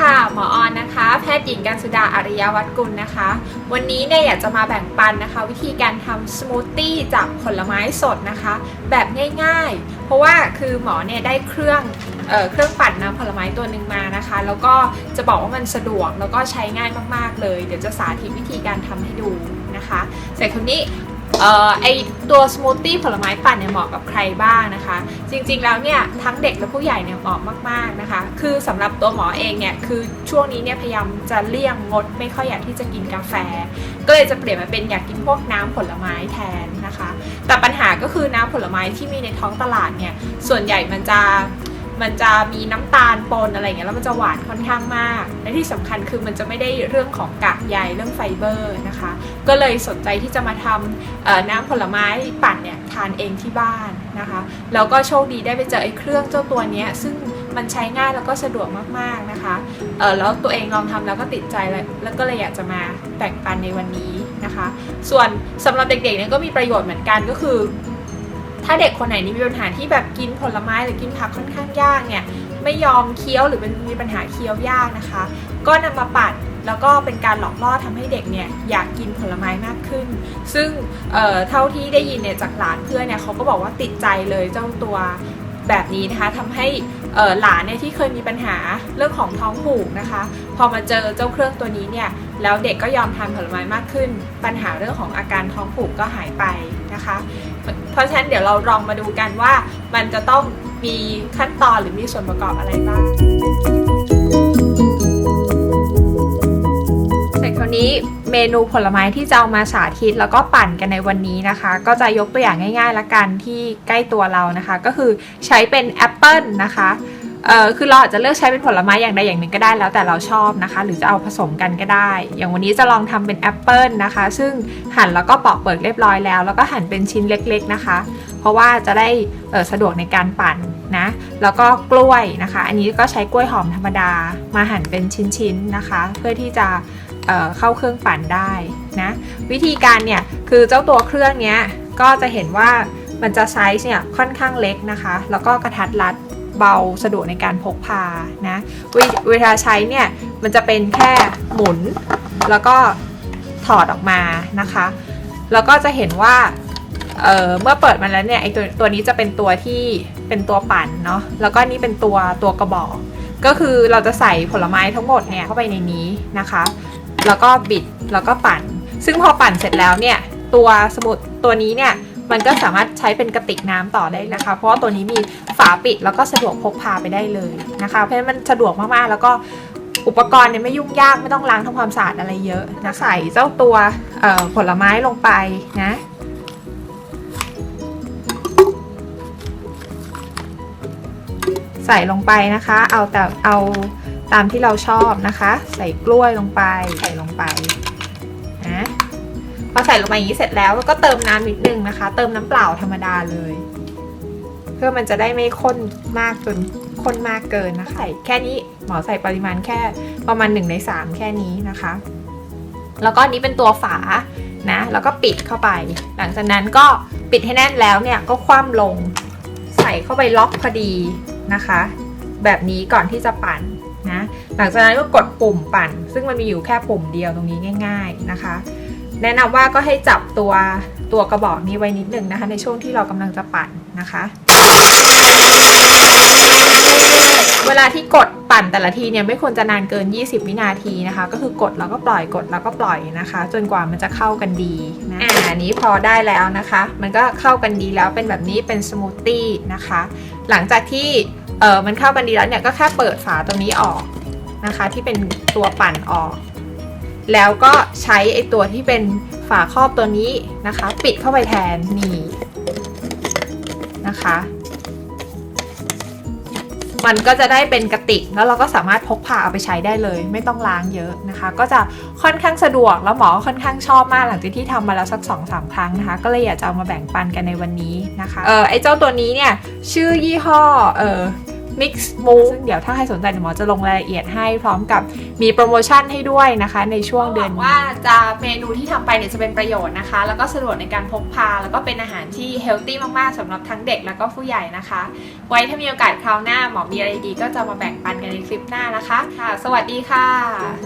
ค่ะ หมอออนนะคะ แพทย์หญิงการสุดาอาริยวัฒกุลนะคะ วันนี้เนี่ยอยากจะมาแบ่งปันนะคะ วิธีการทำสมูทตี้จากผลไม้สดนะคะ แบบง่ายๆ เพราะว่าคือหมอเนี่ยได้เครื่องเออเครื่องปั่นน้ำผลไม้ตัวหนึ่งมานะคะ แล้วก็จะบอกว่ามันสะดวกแล้วก็ใช้ง่ายมากๆเลย เดี๋ยวจะสาธิตวิธีการทำให้ดูนะคะ เสร็จคนนี้ เอ่อไอตัวสมูทตี้ผลไม้ปั่นเนี่ยเหมาะกับใครบ้างนะคะ จริงๆแล้วเนี่ยทั้งเด็กและผู้ใหญ่เนี่ยเหมาะมากๆนะคะ คือสำหรับตัวหมอเองเนี่ยคือช่วงนี้เนี่ยพยายามจะเลี่ยงงดไม่ค่อยอยากที่จะกินกาแฟ ก็เลยจะเปลี่ยนมาเป็นอยากกินพวกน้ำผลไม้แทนนะคะ แต่ปัญหาก็คือน้ำผลไม้ที่มีในท้องตลาดเนี่ยส่วนใหญ่มันจะ มันจะมีน้ำตาลปนอะไรเงี้ยแล้วมันจะหวานค่อนข้างมาก และที่สำคัญคือมันจะไม่ได้เรื่องของกากใยเรื่องไฟเบอร์นะคะ ก็เลยสนใจที่จะมาทำน้ำผลไม้ปั่นเนี่ยทานเองที่บ้านนะคะ แล้วก็โชคดีได้ไปเจอไอ้เครื่องเจ้าตัวนี้ซึ่งมันใช้ง่ายแล้วก็สะดวกมากๆนะคะเออแล้วตัวเองลองทำแล้วก็ติดใจแล้วแล้วก็เลยอยากจะมาแบ่งปันในวันนี้นะคะ ส่วนสำหรับเด็กๆเนี่ยก็มีประโยชน์เหมือนกันก็คือ ถ้าเด็กคนไหนนี่มีปัญหาที่แบบกินผลไม้หรือกินผักค่อนข้างยากเนี่ยไม่ยอมเคี้ยวหรือเป็นมีปัญหาเคี้ยวยากนะคะ ก็นำมาปั่นแล้วก็เป็นการหลอกล่อทำให้เด็กเนี่ยอยากกินผลไม้มากขึ้น ซึ่งเอ่อเท่าที่ได้ยินเนี่ยจากหลานเพื่อนเนี่ยเขาก็บอกว่าติดใจเลยเจ้าตัวแบบนี้นะคะทำให้เอ่อหลานเนี่ยที่เคยมีปัญหาเรื่องของท้องผูกนะคะ พอมาเจอเจ้าเครื่องตัวนี้เนี่ยแล้วเด็กก็ยอมทานผลไม้มากขึ้น ปัญหาเรื่องของอาการท้องผูกก็หายไปนะคะ เพราะฉะนั้นเดี๋ยวเราลองมาดูกันว่า มันจะต้องมีขั้นตอนหรือมีส่วนประกอบอะไรบ้างเสร็จคราวนี้เมนูผลไม้ที่จะเอามาสาธิตแล้วก็ปั่นกันในวันนี้นะคะ ก็จะยกตัวอย่างง่ายๆละกันที่ใกล้ตัวเรานะคะ ก็คือใช้เป็นแอปเปิลนะคะ เออคือเราอาจจะเลือกใช้เป็นผลไม้อย่างใดอย่างหนึ่งก็ได้แล้วแต่เราชอบนะคะ หรือจะเอาผสมกันก็ได้ อย่างวันนี้จะลองทำเป็นแอปเปิลนะคะ ซึ่งหั่นแล้วก็ปอกเปลือกเรียบร้อยแล้ว แล้วก็หั่นเป็นชิ้นเล็กๆนะคะ เพราะว่าจะได้เออสะดวกในการปั่นนะแล้วก็กล้วยนะคะ อันนี้ก็ใช้กล้วยหอมธรรมดา มาหั่นเป็นชิ้นๆนะคะ เพื่อที่จะเเข้าเครื่องปั่นได้นะวิธีการเนี่ยคือเจ้าตัวเครื่องเนี้ยก็จะเห็นว่ามันจะไซส์เนี่ยค่อนข้างเล็กนะคะ แล้วก็กระทัดรัด เบาสะดวกในการพกพานะวเวลาใช้เนี่ยมันจะเป็นแค่หมุน แล้วก็ถอดออกมานะคะ แล้วก็จะเห็นว่าเเมื่อเปิดมาแล้วเนี่ยไอตัวตัวนี้จะเป็นตัวที่เป็นตัวปั่นเนาะแล้วก็นี่เป็นตัวตัวกระบอก ก็คือเราจะใส่ผลไม้ทั้งหมดเนี่ยเข้าไปในนี้นะคะ แล้วก็บิดแล้วก็ปั่น ซึ่งพอปั่นเสร็จแล้วเนี่ยตัวสมุดตัวนี้เนี่ย มันก็สามารถใช้เป็นกระติกน้ำต่อได้นะคะ เพราะว่าตัวนี้มีฝาปิดแล้วก็สะดวกพกพาไปได้เลยนะคะ เพราะฉะนั้นมันสะดวกมากๆ แล้วก็อุปกรณ์เนี่ยไม่ยุ่งยากไม่ต้องล้างทำความสะอาดอะไรเยอะนะใส่เจ้าตัวผลไม้ลงไปนะใส่ลงไปนะคะ เอาแต่เอาตามที่เราชอบนะคะ ใส่กล้วยลงไป ใส่ลงไป พอใส่ลงไปอย่างนี้เสร็จแล้วก็เติมน้ำนิดนึงนะคะ เติมน้ำเปล่าธรรมดาเลย เพื่อมันจะได้ไม่ข้นมากจนข้นมากเกินนะคะใส่แค่นี้หมอใส่ปริมาณแค่ประมาณ1ใน3 แค่นี้นะคะ แล้วก็นนี้เป็นตัวฝานะ แล้วก็ปิดเข้าไป หลังจากนั้นก็ปิดให้แน่นแล้วเนี่ยก็คว่ำลง ใส่เข้าไปล็อกพอดีนะคะ แบบนี้ก่อนที่จะปั่นนะ หลังจากนั้นก็กดปุ่มปั่น ซึ่งมันมีอยู่แค่ปุ่มเดียวตรงนี้ง่าย ๆนะคะ แนะนำว่าก็ให้จับตัวตัวกระบอกนี้ไว้นิดนึงนะคะ ในช่วงที่เรากำลังจะปั่นนะคะเวลาที่กดปั่นแต่ละทีเนี่ยไม่ควรจะนานเกิน 20 วินาทีนะคะ ก็คือกดแล้วก็ปล่อยกดแล้วก็ปล่อยนะคะ จนกว่ามันจะเข้ากันดีนะอ่าอันนี้พอได้แล้วนะคะ มันก็เข้ากันดีแล้วเป็นแบบนี้เป็นสมูทตี้นะคะ หลังจากที่เออมันเข้ากันดีแล้วเนี่ยก็แค่เปิดฝาตรงนี้ออกนะคะ ที่เป็นตัวปั่นออก แล้วก็ใช้ไอตัวที่เป็นฝาครอบตัวนี้นะคะ ปิดเข้าไปแทนนี่นะคะ มันก็จะได้เป็นกระติกแล้วเราก็สามารถพกพาเอาไปใช้ได้เลย ไม่ต้องล้างเยอะนะคะ ก็จะค่อนข้างสะดวกแล้วหมอค่อนข้างชอบมากหลังจากที่ทำมาแล้วสัก2อสาครั้งนะคะ ก็เลยอยากจะเอามาแบ่งปันกันในวันนี้นะคะเออไอเจ้าตัวนี้เนี่ยชื่อยี่ห้อเออ Mix Smooth ซึ่งเดี๋ยวถ้าใครสนใจเดี๋ยวหมอจะลงรายละเอียดให้พร้อมกับมีโปรโมชั่นให้ด้วยนะคะ ในช่วงเดือนว่าจะเมนูที่ทำไปเนี่ยจะเป็นประโยชน์นะคะ แล้วก็สะดวกในการพกพา แล้วก็เป็นอาหารที่เฮลตี้มากๆสำหรับทั้งเด็กแล้วก็ผู้ใหญ่นะคะ ไว้ถ้ามีโอกาสคราวหน้าหมอมีอะไรดีก็จะมาแบ่งปันกันในคลิปหน้านะคะค่ะ สวัสดีค่ะ